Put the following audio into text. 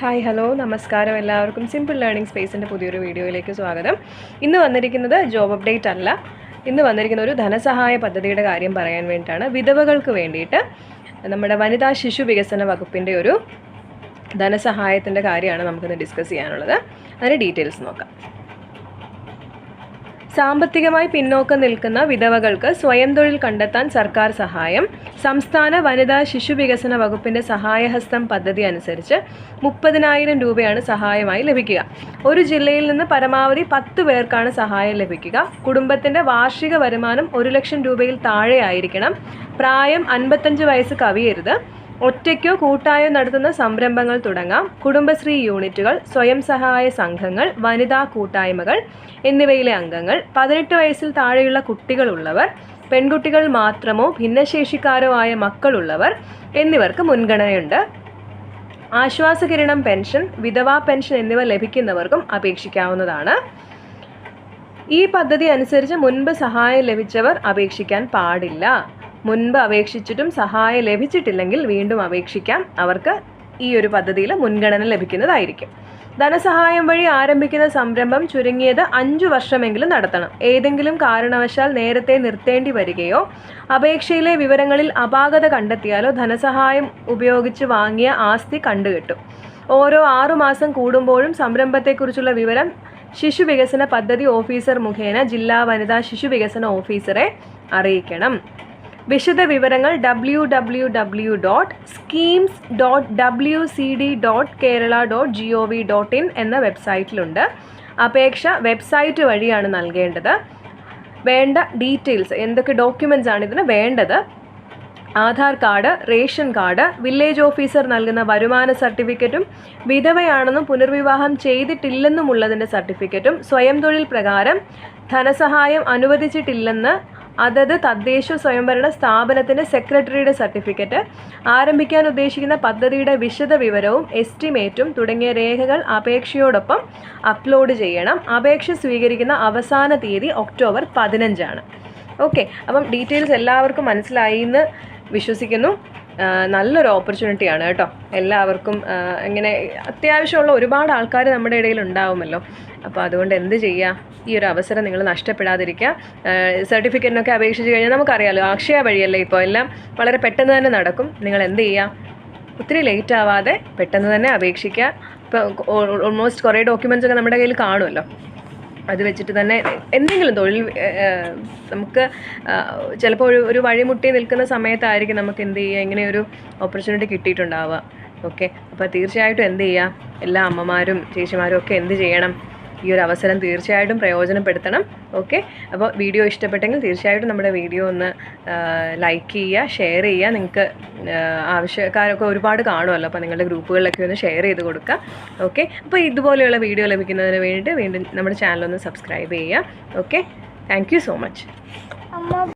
Hi hello നമസ്കാരം എല്ലാവർക്കും. Simple learning സ്പേസിന്റെ പുതിയൊരു വീഡിയോയിലേക്ക് സ്വാഗതം. ഇന്ന് വന്നിരിക്കുന്നത് ജോബ് അപ്ഡേറ്റ് അല്ല. ഇന്ന് വന്നിരിക്കുന്ന ഒരു ധനസഹായ പദ്ധതിയുടെ കാര്യം പറയാൻ വേണ്ടിയിട്ടാണ്. വിധവകൾക്ക് വേണ്ടിയിട്ട് നമ്മുടെ വനിതാ ശിശു വികസന വകുപ്പിന്റെ ഒരു ധനസഹായത്തിന്റെ കാര്യമാണ് നമുക്കിന്ന് ഡിസ്കസ് ചെയ്യാനുള്ളത്. അതിന്റെ ഡീറ്റെയിൽസ് നോക്കാം. സാമ്പത്തികമായി പിന്നോക്കം നിൽക്കുന്ന വിധവകൾക്ക് സ്വയം തൊഴിൽ കണ്ടെത്താൻ സർക്കാർ സഹായം സംസ്ഥാന വനിതാ ശിശു വികസന വകുപ്പിന്റെ സഹായഹസ്തം പദ്ധതി അനുസരിച്ച് മുപ്പതിനായിരം രൂപയാണ് സഹായമായി ലഭിക്കുക. ഒരു ജില്ലയിൽ നിന്ന് പരമാവധി പത്ത് പേർക്കാണ് സഹായം ലഭിക്കുക. കുടുംബത്തിന്റെ വാർഷിക വരുമാനം ഒരു ലക്ഷം രൂപയിൽ താഴെയായിരിക്കണം. പ്രായം അൻപത്തഞ്ച് വയസ്സ് കവിയരുത്. ഒറ്റയ്ക്കോ കൂട്ടായോ നടത്തുന്ന സംരംഭങ്ങൾ തുടങ്ങാം. കുടുംബശ്രീ യൂണിറ്റുകൾ സ്വയം സഹായ സംഘങ്ങൾ വനിതാ കൂട്ടായ്മകൾ എന്നിവയിലെ അംഗങ്ങൾ. പതിനെട്ട് വയസ്സിൽ താഴെയുള്ള കുട്ടികളുള്ളവർ പെൺകുട്ടികൾ മാത്രമോ ഭിന്നശേഷിക്കാരോ ആയ മക്കളുള്ളവർ എന്നിവർക്ക് മുൻഗണനയുണ്ട്. ആശ്വാസകിരണം പെൻഷൻ വിധവാ പെൻഷൻ എന്നിവ ലഭിക്കുന്നവർക്കും അപേക്ഷിക്കാവുന്നതാണ്. ഈ പദ്ധതി അനുസരിച്ച് മുൻപ് സഹായം ലഭിച്ചവർ അപേക്ഷിക്കാൻ പാടില്ല. മുൻപ് അപേക്ഷിച്ചിട്ടും സഹായം ലഭിച്ചിട്ടില്ലെങ്കിൽ വീണ്ടും അപേക്ഷിക്കാം. അവർക്ക് ഈ ഒരു പദ്ധതിയിൽ മുൻഗണന ലഭിക്കുന്നതായിരിക്കും. ധനസഹായം വഴി ആരംഭിക്കുന്ന സംരംഭം ചുരുങ്ങിയത് അഞ്ചു വർഷമെങ്കിലും നടത്തണം. ഏതെങ്കിലും കാരണവശാൽ നേരത്തെ നിർത്തേണ്ടി വരികയോ അപേക്ഷയിലെ വിവരങ്ങളിൽ അപാകത കണ്ടെത്തിയാലോ ധനസഹായം ഉപയോഗിച്ച് വാങ്ങിയ ആസ്തി കണ്ടുകിട്ടും. ഓരോ ആറുമാസം കൂടുമ്പോഴും സംരംഭത്തെക്കുറിച്ചുള്ള വിവരം ശിശു വികസന പദ്ധതി ഓഫീസർ മുഖേന ജില്ലാ വനിതാ ശിശു വികസന ഓഫീസറെ അറിയിക്കണം. വിശദ വിവരങ്ങൾ W W W dot schemes dot W C D dot Kerala dot G O V dot in എന്ന വെബ്സൈറ്റിലുണ്ട്. അപേക്ഷ വെബ്സൈറ്റ് വഴിയാണ് നൽകേണ്ടത്. വേണ്ട ഡീറ്റെയിൽസ് എന്തൊക്കെ ഡോക്യുമെന്റ്സ് ആണ് ഇതിന് വേണ്ടത്? Aadhaar card ration card village officer നൽകുന്ന വരുമാന സർട്ടിഫിക്കറ്റും വിധവയാണെന്നും പുനർവിവാഹം ചെയ്തിട്ടില്ലെന്നുമുള്ളതിന്റെ സർട്ടിഫിക്കറ്റും സ്വയം തൊഴിൽ പ്രകാരം ധനസഹായം അനുവദിച്ചിട്ടില്ലെന്ന് അതത് തദ്ദേശ സ്വയംഭരണ സ്ഥാപനത്തിന്റെ സെക്രട്ടറിയുടെ സർട്ടിഫിക്കറ്റ് ആരംഭിക്കാൻ ഉദ്ദേശിക്കുന്ന പദ്ധതിയുടെ വിശദ വിവരവും എസ്റ്റിമേറ്റും തുടങ്ങിയ രേഖകൾ അപേക്ഷയോടൊപ്പം അപ്ലോഡ് ചെയ്യണം. അപേക്ഷ സ്വീകരിക്കുന്ന അവസാന തീയതി ഒക്ടോബർ പതിനഞ്ചാണ്. ഓക്കെ. അപ്പം ഡീറ്റെയിൽസ് എല്ലാവർക്കും മനസ്സിലായി എന്ന് വിശ്വസിക്കുന്നു. നല്ലൊരു ഓപ്പർച്യൂണിറ്റിയാണ് കേട്ടോ. എല്ലാവർക്കും ഇങ്ങനെ അത്യാവശ്യമുള്ള ഒരുപാട് ആൾക്കാർ നമ്മുടെ ഇടയിൽ ഉണ്ടാവുമല്ലോ. അപ്പോൾ അതുകൊണ്ട് എന്ത് ചെയ്യുക ഈ ഒരു അവസരം നിങ്ങൾ നഷ്ടപ്പെടാതിരിക്കുക. സർട്ടിഫിക്കറ്റിനൊക്കെ അപേക്ഷിച്ച് കഴിഞ്ഞാൽ നമുക്കറിയാമല്ലോ അക്ഷയ വഴിയല്ലേ ഇപ്പോൾ എല്ലാം. വളരെ പെട്ടെന്ന് തന്നെ നടക്കും. നിങ്ങൾ എന്ത് ചെയ്യുക ഒത്തിരി ലേറ്റ് ആവാതെ പെട്ടെന്ന് തന്നെ അപേക്ഷിക്കുക. ഇപ്പോൾ ഓൾമോസ്റ്റ് കുറേ ഡോക്യുമെന്റ്സ് ഒക്കെ നമ്മുടെ കയ്യിൽ കാണുമല്ലോ. അത് വെച്ചിട്ട് തന്നെ എന്തെങ്കിലും തൊഴിൽ നമുക്ക് ചിലപ്പോൾ ഒരു ഒരു വഴിമുട്ടി നിൽക്കുന്ന സമയത്തായിരിക്കും നമുക്ക് എന്ത് ചെയ്യുക? ഇങ്ങനെ ഒരു ഓപ്പർച്യൂണിറ്റി കിട്ടിയിട്ടുണ്ടാവുക. ഓക്കെ അപ്പോൾ തീർച്ചയായിട്ടും എന്ത് ചെയ്യുക? എല്ലാ അമ്മമാരും ചേച്ചിമാരും ഒക്കെ എന്ത് ചെയ്യണം? ഈ ഒരു അവസരം തീർച്ചയായിട്ടും പ്രയോജനപ്പെടുത്തണം. ഓക്കെ അപ്പോൾ വീഡിയോ ഇഷ്ടപ്പെട്ടെങ്കിൽ തീർച്ചയായിട്ടും നമ്മുടെ വീഡിയോ ഒന്ന് ലൈക്ക് ചെയ്യുക ഷെയർ ചെയ്യുക. നിങ്ങൾക്ക് ആവശ്യക്കാരൊക്കെ ഒരുപാട് കാണുമല്ലോ. അപ്പോൾ നിങ്ങളുടെ ഗ്രൂപ്പുകളിലൊക്കെ ഒന്ന് ഷെയർ ചെയ്ത് കൊടുക്കുക. ഓക്കെ അപ്പോൾ ഇതുപോലെയുള്ള വീഡിയോ ലഭിക്കുന്നതിന് വേണ്ടിയിട്ട് വീണ്ടും നമ്മുടെ ചാനൽ ഒന്ന് സബ്സ്ക്രൈബ് ചെയ്യുക. Okay thank so much